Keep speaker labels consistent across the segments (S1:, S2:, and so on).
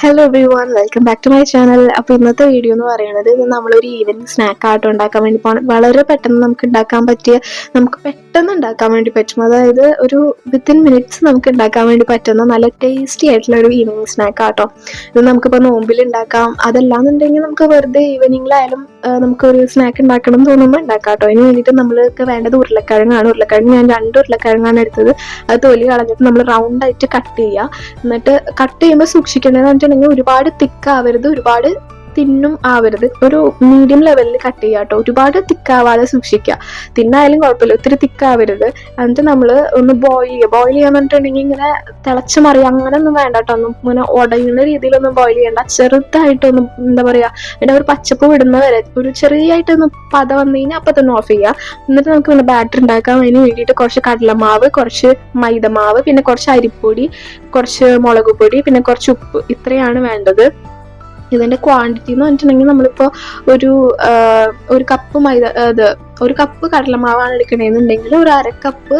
S1: Hello everyone welcome back to my channel അപ്പോൾ ഇന്നത്തെ video എന്ന് പറയുന്നത് ഇത് നമ്മളൊരു ഈവനിങ് സ്നാക്ക് ആയിട്ട് ഉണ്ടാക്കാൻ വേണ്ടി പോകണം വളരെ പെട്ടെന്ന് നമുക്ക് ഉണ്ടാക്കാൻ പറ്റിയ നമുക്ക് പെട്ടെന്ന് ഉണ്ടാക്കാൻ വേണ്ടി പറ്റും. അതായത് ഒരു വിത്തിൻ മിനിറ്റ്സ് നമുക്ക് ഉണ്ടാക്കാൻ വേണ്ടി പറ്റുന്ന നല്ല ടേസ്റ്റി ആയിട്ടുള്ള ഒരു ഈവനിങ് സ്നാക്ക് ആട്ടോ. ഇത് നമുക്കിപ്പോൾ നോമ്പിൽ ഉണ്ടാക്കാം. അതല്ലാന്നുണ്ടെങ്കിൽ നമുക്ക് വെറുതെ ഈവനിങ്ങിലായാലും നമുക്കൊരു സ്നാക്ക് ഉണ്ടാക്കണം എന്ന് തോന്നുമ്പോൾ ഉണ്ടാക്കാം കേട്ടോ അതിന് വേണ്ടിയിട്ട് നമ്മൾക്ക് വേണ്ടത് ഉരുളക്കിഴങ്ങാണ്. ഉരുളക്കിഴങ്ങ് ഞാൻ രണ്ട് ഉരുളക്കിഴങ്ങാണ് എടുത്തത്. അത് തൊലി കളഞ്ഞിട്ട് നമ്മൾ റൗണ്ട് ആയിട്ട് കട്ട് ചെയ്യുക എന്നിട്ട് കട്ട് ചെയ്യുമ്പോൾ സൂക്ഷിക്കേണ്ടതെന്ന് വെച്ചിട്ടുണ്ടെങ്കിൽ ഒരുപാട് തിക്കാവരുത് ഒരുപാട് തിന്നും ആവരുത്. ഒരു മീഡിയം ലെവലിൽ കട്ട് ചെയ്യുക കേട്ടോ ഒരുപാട് തിക്കാവാതെ സൂക്ഷിക്കുക തിന്നായാലും കുഴപ്പമില്ല. ഒത്തിരി തിക്കാവരുത്. എന്നിട്ട് നമ്മൾ ഒന്ന് ബോയിൽ ചെയ്യുക. ബോയിൽ ചെയ്യാന്ന് പറഞ്ഞിട്ടുണ്ടെങ്കിൽ ഇങ്ങനെ തിളച്ച് മറിയുക അങ്ങനെ ഒന്നും വേണ്ട കേട്ടോ ഒന്നും ഇങ്ങനെ ഉടയുന്ന രീതിയിലൊന്നും ബോയിൽ ചെയ്യണ്ട. ചെറുതായിട്ടൊന്നും എന്താ പറയുക അതിന്റെ ഒരു പച്ചപ്പ് വിടുന്ന വരെ ഒരു ചെറിയായിട്ടൊന്ന് പത വന്നു കഴിഞ്ഞാൽ അപ്പം തന്നെ ഓഫ് ചെയ്യുക എന്നിട്ട് നമുക്ക് പിന്നെ ബാറ്റർ ഉണ്ടാക്കാൻ അതിന് വേണ്ടിയിട്ട് കുറച്ച് കടലമാവ് കുറച്ച് മൈദമാവ് പിന്നെ കുറച്ച് അരിപ്പൊടി കുറച്ച് മുളക് പൊടി പിന്നെ കുറച്ച് ഉപ്പ്. ഇത്രയാണ് വേണ്ടത്. ഇതിന്റെ ക്വാണ്ടിറ്റി എന്ന് പറഞ്ഞിട്ടുണ്ടെങ്കിൽ നമ്മളിപ്പോ ഒരു ഒരു കപ്പ് മൈദ ഇത് ഒരു കപ്പ് കടലമാവാണ് എടുക്കണേന്നുണ്ടെങ്കിൽ ഒരു അര കപ്പ്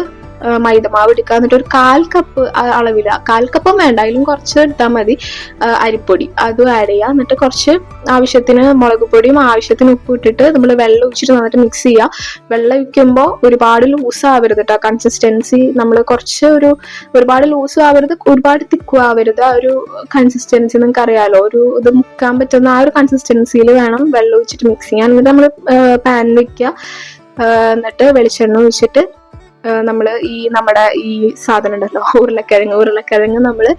S1: മൈദമാവ് എടുക്കുക. എന്നിട്ട് ഒരു കാൽ കപ്പ് അളവില കാൽ കപ്പും വേണ്ട. അതിലും കുറച്ച് എടുത്താൽ മതി. അരിപ്പൊടി. അതും ആഡ് ചെയ്യുക. എന്നിട്ട് കുറച്ച് ആവശ്യത്തിന് മുളക് പൊടിയും ആവശ്യത്തിന് ഉപ്പ് ഇട്ടിട്ട് നമ്മൾ വെള്ളം ഒഴിച്ചിട്ട് നന്നായിട്ട് മിക്സ് ചെയ്യുക. വെള്ളം ഒഴിക്കുമ്പോൾ ഒരുപാട് ലൂസ് ആവരുത് കേട്ടോ കൺസിസ്റ്റൻസി നമ്മൾ കുറച്ച് ഒരു ഒരുപാട് ലൂസ് ആവരുത് ഒരുപാട് തിക്കും ആവരുത്. ആ ഒരു കൺസിസ്റ്റൻസി നിങ്ങൾക്ക് അറിയാലോ. ഒരു ഇത് മുക്കാൻ പറ്റുന്ന ആ ഒരു കൺസിസ്റ്റൻസിയിൽ വേണം വെള്ളം ഒഴിച്ചിട്ട് മിക്സ് ചെയ്യാൻ. എന്നിട്ട് നമ്മൾ പാൻ വെക്കുക. എന്നിട്ട് വെളിച്ചെണ്ണ ഒഴിച്ചിട്ട് നമ്മൾ ഈ നമ്മുടെ ഈ സാധനം ഉണ്ടല്ലോ ഉരുളക്കിഴങ്ങ് ഉരുളക്കിഴങ്ങ് നമ്മൾ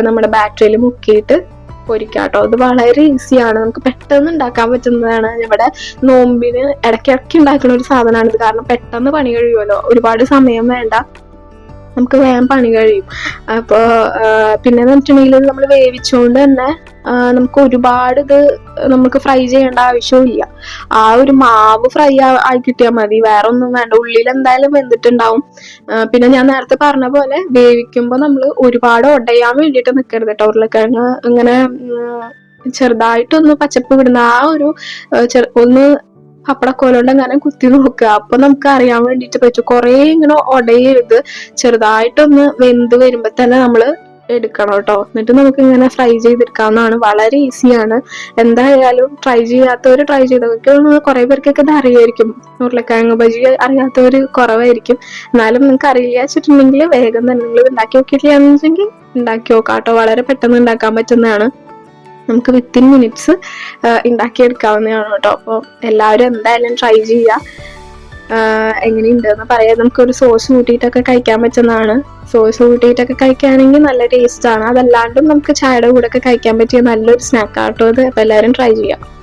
S1: നമ്മുടെ ബാറ്ററിയിൽ മുക്കിയിട്ട് പൊരിക്കാട്ടോ. അത് വളരെ ഈസിയാണ്. നമുക്ക് പെട്ടെന്ന് ഉണ്ടാക്കാൻ പറ്റുന്നതാണ്. നമ്മുടെ നോമ്പിന് ഇടയ്ക്കിടയ്ക്ക് ഉണ്ടാക്കുന്ന ഒരു സാധനമാണ് ഇത്. കാരണം പെട്ടെന്ന് പണി കഴിയുമല്ലോ. ഒരുപാട് സമയം വേണ്ട. നമുക്ക് വേഗം പണി കഴിയും. അപ്പോൾ പിന്നെ വെച്ചിട്ടുണ്ടെങ്കിൽ നമ്മൾ വേവിച്ചുകൊണ്ട് തന്നെ നമുക്ക് ഒരുപാട് ഇത് നമുക്ക് ഫ്രൈ ചെയ്യേണ്ട ആവശ്യമില്ല ആ ഒരു മാവ് ഫ്രൈ ആയി കിട്ടിയാൽ മതി. വേറെ ഒന്നും വേണ്ട. ഉള്ളിൽ എന്തായാലും വെന്തിട്ടുണ്ടാവും. പിന്നെ ഞാൻ നേരത്തെ പറഞ്ഞ പോലെ വേവിക്കുമ്പോൾ നമ്മൾ ഒരുപാട് ഉടയാൻ വേണ്ടിയിട്ട് നിൽക്കരുത് കേട്ടോ ഇങ്ങനെ ചെറുതായിട്ടൊന്ന് പച്ചപ്പ് വിടുന്ന ആ ഒരു ഒന്ന് പപ്പടക്കോലുകൊണ്ട് അങ്ങനെ കുത്തി നോക്കുക. അപ്പൊ നമുക്ക് അറിയാൻ വേണ്ടിയിട്ട് പറ്റും. കുറേ ഇങ്ങനെ ഉടയരുത് ചെറുതായിട്ടൊന്ന് വെന്ത് വരുമ്പോ തന്നെ നമ്മൾ എടുക്കണം കേട്ടോ എന്നിട്ട് നമുക്ക് ഇങ്ങനെ ഫ്രൈ ചെയ്തെടുക്കാവുന്നതാണ്. വളരെ ഈസിയാണ് എന്തായാലും ട്രൈ ചെയ്യാത്തവർ ട്രൈ ചെയ്തവർക്ക് കുറെ പേർക്കൊക്കെ ഇത് അറിയായിരിക്കും. ഉരുളക്കിഴങ്ങ് ബജി അറിയാത്തവർ കുറവായിരിക്കും. എന്നാലും നിങ്ങൾക്ക് അറിയില്ല വെച്ചിട്ടുണ്ടെങ്കിൽ വേഗം തന്നെ നിങ്ങൾ ഉണ്ടാക്കി നോക്കിയിട്ടില്ലാന്ന് വെച്ചെങ്കിൽ ഉണ്ടാക്കി നോക്കാം കേട്ടോ വളരെ പെട്ടെന്ന് ഉണ്ടാക്കാൻ പറ്റുന്നതാണ്. നമുക്ക് വിത്തിൻ മിനിറ്റ്സ് ഉണ്ടാക്കിയെടുക്കാവുന്നതാണ് കേട്ടോ അപ്പോൾ എല്ലാവരും എന്തായാലും ട്രൈ ചെയ്യുക. എങ്ങനെയുണ്ട് എന്ന് പറയാം. നമുക്കൊരു സോസ് കൂട്ടിയിട്ടൊക്കെ കഴിക്കാൻ പറ്റുന്നതാണ്. സോസ് കൂട്ടിയിട്ടൊക്കെ കഴിക്കുകയാണെങ്കിൽ നല്ല ടേസ്റ്റ് ആണ്. അതല്ലാണ്ടും നമുക്ക് ചായയുടെ കൂടെ ഒക്കെ കഴിക്കാൻ പറ്റിയ നല്ലൊരു സ്നാക്ക് ആട്ടോ ഇത്. അപ്പോൾ എല്ലാവരും ട്രൈ ചെയ്യാം.